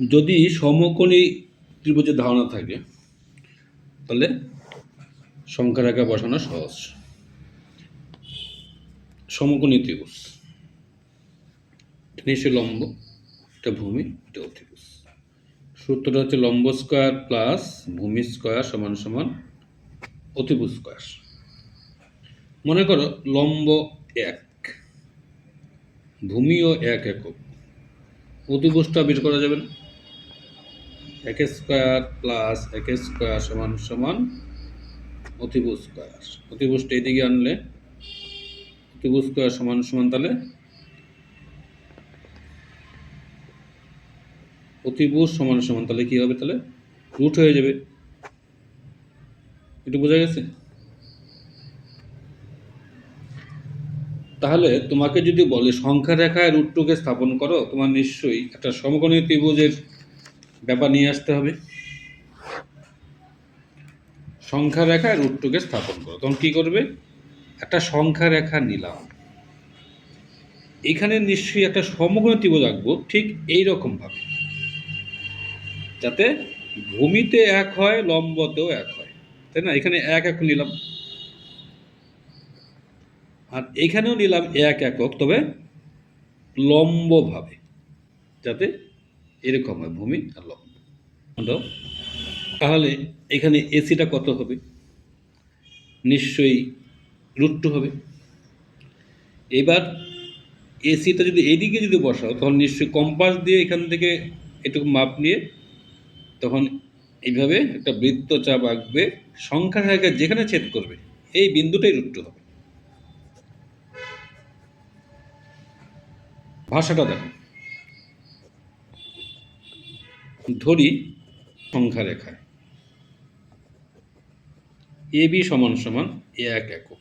যদি সমকোণী ত্রিভুজের ধারণা থাকে, তাহলে সংখ্যা রেখা বসানো সহজ। সমকোণী ত্রিভুজ। এটা নিশ্চয়ই লম্ব, এটা ভূমি, এটা অতিভুজ। সূত্রটা হচ্ছে লম্ব স্কোয়ার প্লাস ভূমি স্কোয়ার সমান সমান অতিভুজ স্কোয়ার। মনে করো লম্ব এক, ভূমিও এক একক। অতিভুজটা বের করা যাবে না। এক স্কোয়ার প্লাস এক স্কোয়ার সমান সমান অতিভুজ স্কোয়ার। অতিভুজটা এদিকে আনলে, অতিভুজ স্কোয়ার সমান সমান তাহলে অতিভুজ সমান সমান তাহলে কি হবে তাহলে? রুট হয়ে যাবে। একটু বোঝা গেছে? তাহলে তোমাকে যদি বলে সংখ্যা রেখায় রুট স্থাপন করো, তোমার নিশ্চয়ই একটা সমকোণী ত্রিভুজের ব্যাপার নিয়ে আসতে হবে। সংখ্যা রেখায় রুট টুকে স্থাপন করো। তখন কি করবে? একটা সংখ্যা রেখা নিলাম। এখানে নিশ্চয়ই একটা সমকোণী ত্রিভুজ আঁকবো ঠিক এই রকম ভাবে। যাতে ভূমিতে এক হয়, লম্বতেও এক হয়। তাই না? এখানে এক এক নিলাম। আর এখানেও নিলাম এক একক, তবে লম্বভাবে। যাতে এরকম হয়, ভূমি আর লম্ব তাহলে এখানে এসিটা কত হবে? নিশ্চয়ই রুট হবে। এবার এসিটা যদি এদিকে যদি বসাও, তখন নিশ্চয়ই কম্পাস দিয়ে এখান থেকে এটুকু মাপ নিয়ে তখন এইভাবে একটা বৃত্তচাপ আঁকবে সংখ্যা রেখা যেখানে ছেদ করবে, এই বিন্দুটাই রুট হবে। ভাষাটা দেখো। ধরি সংখ্যা রেখায় এ বি সমান সমান এক একক।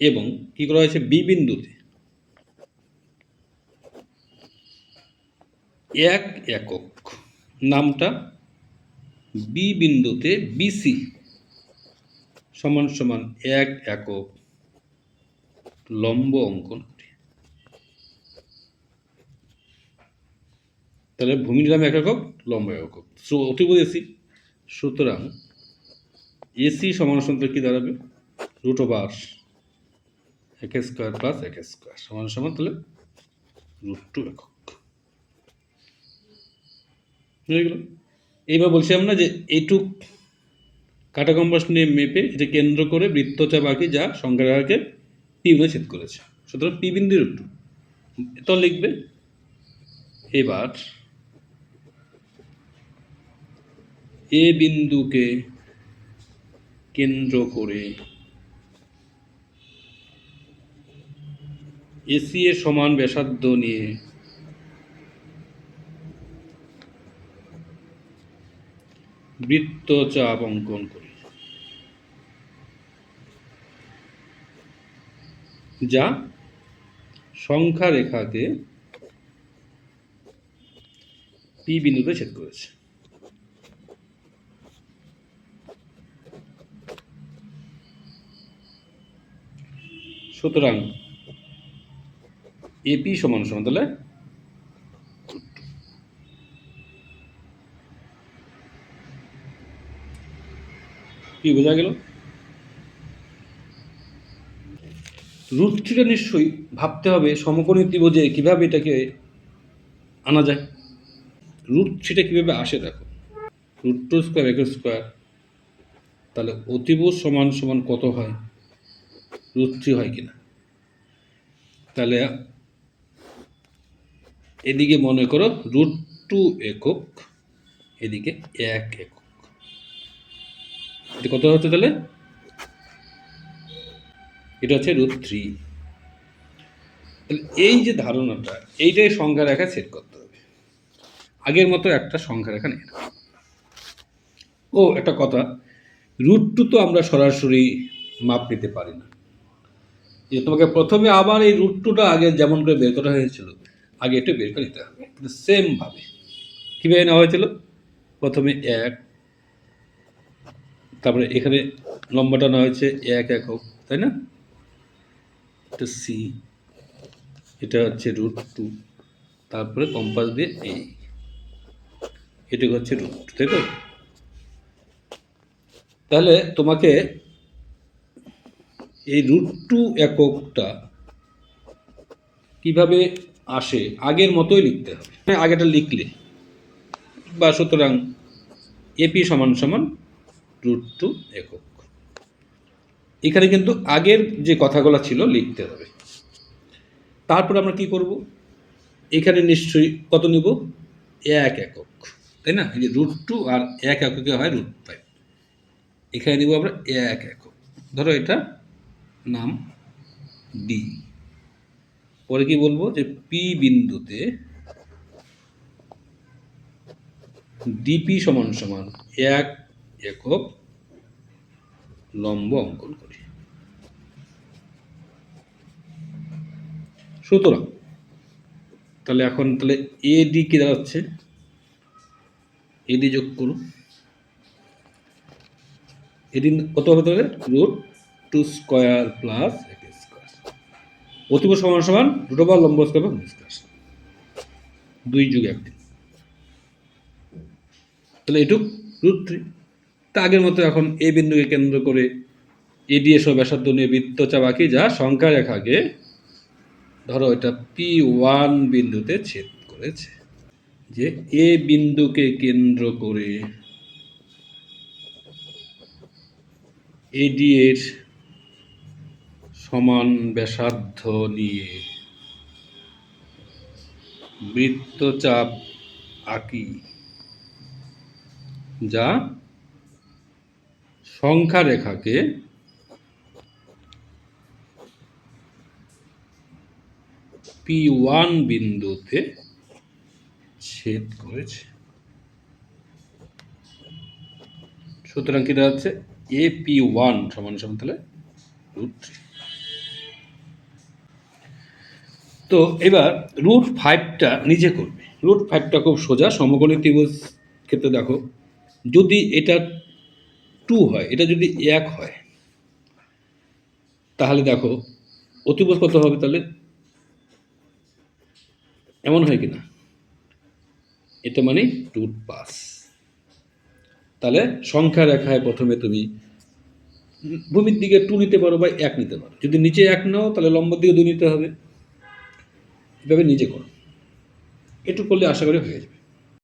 এবং কি করা হয়েছে? বি বিন্দুতে। এক একক। নামটা বি বিন্দুতে বিসি সমান সমান এক একক লম্ব অঙ্কন করি তাহলে ভূমি নিলাম এক একক লম্ব এক একক। সো অতিভুজ এসি। সুতরাং, এসি সমান সমান কি দাঁড়াবে? রুট ওভার এক স্কোয়ার প্লাস এক স্কোয়ার সমান সমান তাহলে রুট টু একক। হয়ে গেল। এইবার বলছি আমরা যে এইটুক কাটা কম্পাস নিয়ে মেপে এটা কেন্দ্র করে বৃত্তচাপ আঁকি যা সংখ্যা রেখাকে ছেদ করেছে। সুতরাং পি বিন্দু রুট টু। তো লিখবে, এবার এ বিন্দুকে কেন্দ্র করে। এসি এর সমান ব্যাসার্ধ নিয়ে। বৃত্তচাপ অঙ্কন করি। যা সংখ্যা রেখাকে পি বিন্দুতে ছেদ করেছে। সুতরাং এপি সমান সমান তাহলে কি বোঝা গেল? রুট থ্রিটা নিশ্চয়ই ভাবতে হবে সমকোণী ত্রিভুজে কীভাবে এটাকে আনা যায়। রুট থ্রিটা কীভাবে আসে দেখো। রুট টু স্কোয়ার এক স্কোয়ার, তাহলে অতিভুজ সমান সমান কত হয়? রুট থ্রি হয় কিনা। তাহলে এদিকে মনে করো রুট টু একক, এদিকে এক একক। কত হচ্ছে তাহলে? এটা হচ্ছে রুট থ্রি তাহলে এই যে ধারণাটা, এইটাই সংখ্যা রেখা সেট করতে হবে। আগের মতো একটা সংখ্যা রেখা নাও। ও, একটা কথা রুট টু তো আমরা সরাসরি মাপ নিতে পারি না। যে তোমাকে প্রথমে আবার এই রুট টুটা আগে যেমন করে বের করা হয়েছিল, আগে একটু বের করে নিতে হবে। সেমভাবে কীভাবে নেওয়া হয়েছিল? প্রথমে এক, তারপরে এখানে লম্বাটা নেওয়া হয়েছে এক একক তাই না? এটা সি এটা হচ্ছে রুট টু তারপরে কম্পাস দিয়ে এই এটুকু হচ্ছে রুট তাই তো? তাহলে তোমাকে এই রুট টু এককটা কীভাবে আসে? আগের মতোই লিখতে হবে। মানে আগেটা লিখলে বা সুতরাং এপি সমান সমান রুট টু একক। এখানে কিন্তু আগের যে কথাগুলো ছিল লিখতে হবে। তারপর আমরা কি করব? এখানে নিশ্চয়ই কত নিব? এক একক। তাই না? এই যে রুট টু আর এক এককে হয় রুট ফাইভ এখানে নিব আমরা এক একক। ধরো এটা নাম ডি। পরে কি বলব যে পি বিন্দুতে ডিপি সমান সমান এক একক লম্ব অঙ্কন করি। সুতরাং, তাহলে এখন তাহলে এডি কি দাঁড়াচ্ছে? এডি যোগ করুন। এডি কত হবে তাহলে? রুট টু স্কোয়ার প্লাস এক স্কোয়ার। অতিব সমান সমান রুট ওভার লম্ব স্কোয়ার বা স্কোয়ার। দুই যুগ একটি তাহলে এটুক রুট থ্রি। তা আগের মতো এখন এ বিন্দুকে কেন্দ্র করে এডিএস ও ব্যাসার্ধ নিয়ে বৃত্তচাপ আঁকি যা সংখ্যা রেখাকে ধরো এটা পি ওয়ান বিন্দুতে ছেদ করেছে। যে এ বিন্দুকে কেন্দ্র করে এডি এর সমান ব্যাসার্ধ নিয়ে। বৃত্তচাপ আঁকি। যা সংখ্যা রেখাকে পি ওয়ান বিন্দুতে ছেদ করেছে। সুতরাং কি দাঁড়াচ্ছে এ পি ওয়ান সমান সমান তাহলে রুট তো এবার রুট ফাইভটা নিজে করবে। রুট ফাইভটা খুব সোজা, সমকোণী ত্রিভুজ ক্ষেত্রে দেখো, যদি এটা টু হয়, এটা যদি এক হয়, তাহলে দেখো, অতিভুজ কত হবে তাহলে? এমন হয় কি না এটা মানে রুট পাস তাহলে সংখ্যা রেখায় প্রথমে তুমি ভূমির দিকে টু নিতে পারো বা এক নিতে পারো। যদি নিচে এক নাও, তাহলে লম্বর দিকে দুই নিতে হবে। এভাবে নিজে করো। এটুকু করলে আশা করি হয়ে যাবে।